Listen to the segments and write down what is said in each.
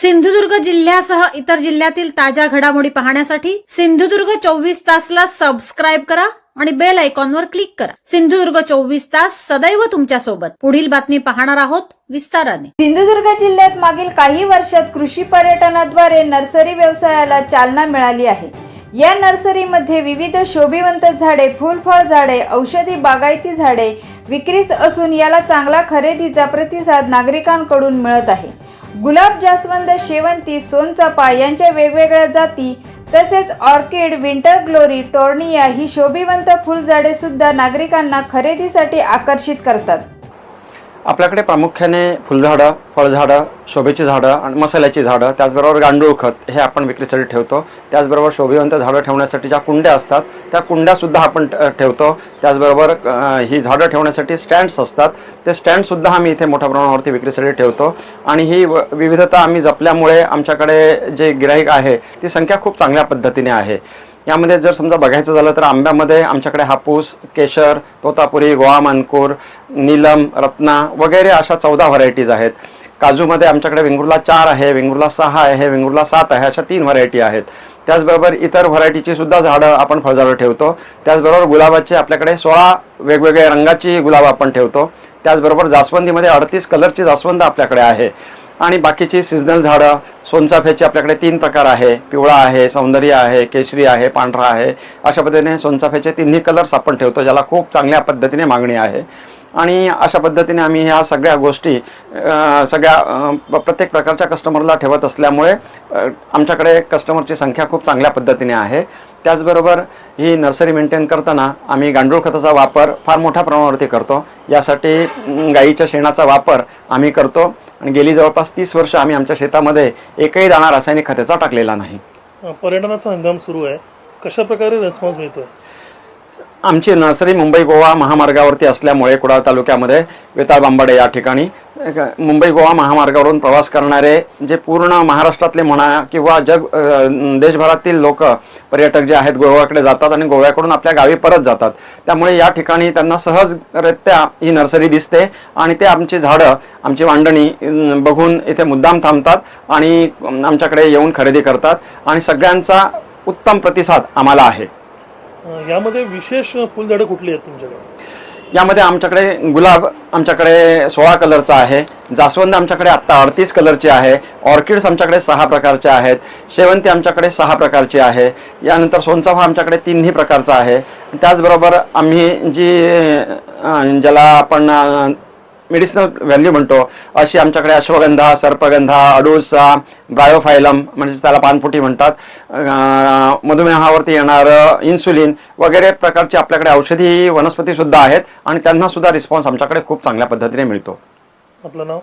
सिंधुदुर्ग जिल्ह्यासह इतर जिल्ह्यातील ताज्या घडामोडी पाहण्यासाठी सिंधुदुर्ग चोवीस तासला सबस्क्राईब करा आणि बेल आयकॉनवर क्लिक करा. सिंधुदुर्ग चोवीस तास सदैव तुमच्यासोबत. पुढील बातमी पाहणार आहोत विस्ताराने. सिंधुदुर्ग जिल्ह्यात मागील काही वर्षात कृषी पर्यटनाद्वारे नर्सरी व्यवसायाला चालना मिळाली आहे. या नर्सरीमध्ये विविध शोभिवंत झाडे फुलफळ झाडे औषधी बागायती झाडे विक्रीस असून याला चांगला खरेदीचा प्रतिसाद नागरिकांकडून मिळत आहे. गुलाब जास्वंद शेवंती सोनचापा यांच्या वेगवेगळ्या जाती तसेच ऑर्किड विंटर ग्लोरी टोर्निया ही शोभिवंत फुलझाडे सुद्धा नागरिकांना खरेदीसाठी आकर्षित करतात. आपल्याकडे प्रामुख्याने फुलझाडं फळझाडं शोभेची झाडं आणि मसाल्याची झाडं त्याचबरोबर गांडूळ खत हे आपण विक्रीसाठी ठेवतो. त्याचबरोबर शोभिवंत झाडं ठेवण्यासाठी ज्या कुंड्या असतात त्या कुंड्यासुद्धा आपण ठेवतो. त्याचबरोबर ही झाडं ठेवण्यासाठी स्टँड्स असतात. ते स्टँडसुद्धा आम्ही इथे मोठ्या प्रमाणावरती विक्रीसाठी ठेवतो. आणि ही व- विविधता आम्ही जपल्यामुळे आमच्याकडे जे गिराईक आहे ती संख्या खूप चांगल्या पद्धतीने आहे. यामध्ये जर समजा बघायचं झालं तर आंब्यामध्ये आमच्याकडे हापूस केशर तोतापुरी गोवा मानकूर नीलम रत्ना वगैरे अशा चौदा व्हरायटीज आहेत. काजूमध्ये आमच्याकडे वेंगुर्ला चार आहे वेंगुर्ला सहा आहे वेंगुर्ला सात आहे अशा तीन व्हरायटी आहेत. त्याचबरोबर इतर व्हरायटीची सुद्धा झाडं आपण फळझाडं ठेवतो. त्याचबरोबर गुलाबाचे आपल्याकडे सोळा वेगवेगळ्या रंगाची गुलाब आपण ठेवतो. त्याचबरोबर जास्वंदीमध्ये अडतीस कलरची जास्वंद आपल्याकडे आहे. आणि बाकीची सिजनल झाडं सोनचाफ्याचे आपल्याकडे तीन प्रकार आहे. पिवळा आहे सौंदर्य आहे केशरी आहे पांढरा आहे. अशा पद्धतीने सोनचाफ्याचे तिन्ही कलर्स आपण ठेवतो ज्याला खूप चांगल्या पद्धतीने मागणी आहे. आणि अशा पद्धतीने आम्ही ह्या सगळ्या गोष्टी सगळ्या प्रत्येक प्रकारच्या कस्टमरला ठेवत असल्यामुळे आमच्याकडे कस्टमरची संख्या खूप चांगल्या पद्धतीने आहे. त्याचबरोबर ही नर्सरी मेंटेन करताना आम्ही गांडूळ खताचा वापर फार मोठ्या प्रमाणावरती करतो. यासाठी गाईच्या शेणाचा वापर आम्ही करतो. आणि गेली जवळपास तीस वर्ष आम्ही आमच्या शेतामध्ये एकही दाणा रासायनिक खताचा टाकलेला नाही. पर्यटनाचा हंगाम सुरू आहे. कशा प्रकारे रिस्पॉन्स मिळतोय? आमची नर्सरी मुंबई गोवा महामार्गावरती असल्यामुळे कुडाळ तालुक्यामध्ये वेताळबांबडे या ठिकाणी मुंबई गोवा महामार्गावरून प्रवास करणारे जे पूर्ण महाराष्ट्रातले म्हणा किंवा जग देशभरातील लोक पर्यटक जे आहेत गोव्याकडे जातात आणि गोव्याकडून आपल्या गावी परत जातात. त्यामुळे या ठिकाणी त्यांना सहजरित्या ही नर्सरी दिसते आणि ते आमची झाडं आमची मांडणी बघून इथे मुद्दाम थांबतात आणि आमच्याकडे येऊन खरेदी करतात आणि सगळ्यांचा उत्तम प्रतिसाद आम्हाला आहे. यामध्ये विशेष फुलझाडं कुठली आहेत तुमच्याकडे? यामध्ये आमच्याकडे गुलाब आमच्याकडे सोळा कलरचा आहे जास्वंद आमच्याकडे आत्ता अडतीस कलरची आहे ऑर्किड्स आमच्याकडे सहा प्रकारचे आहेत शेवंती आमच्याकडे सहा प्रकारची आहे यानंतर सोनचाफा आमच्याकडे तिन्ही प्रकारचा आहे. त्याचबरोबर आम्ही जी ज्याला आपण मेडिसिनल व्हॅल्यू म्हणतो. अशी आमच्याकडे अश्वगंधा सर्पगंधा अडूसा ब्रायोफायलम म्हणजे त्याला पानफुटी म्हणतात. मधुमेहावरती येणारं इन्सुलिन वगैरे प्रकारची आपल्याकडे औषधी वनस्पती सुद्धा आहेत आणि त्यांना सुद्धा रिस्पॉन्स आमच्याकडे खूप चांगल्या पद्धतीने मिळतो. आपलं नाव?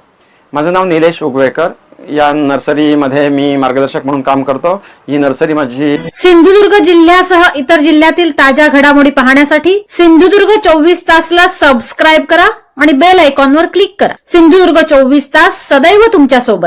माझं नाव निलेश उगवेकर. या नर्सरीमध्ये मी मार्गदर्शक म्हणून काम करतो. ही नर्सरी माझी सिंधुदुर्ग जिल्ह्यासह इतर जिल्ह्यातील ताज्या घडामोडी पाहण्यासाठी सिंधुदुर्ग चोवीस तासला सबस्क्राईब करा आणि बेल आयकॉनवर क्लिक करा. सिंधुदुर्ग चोवीस तास सदैव तुमच्यासोबत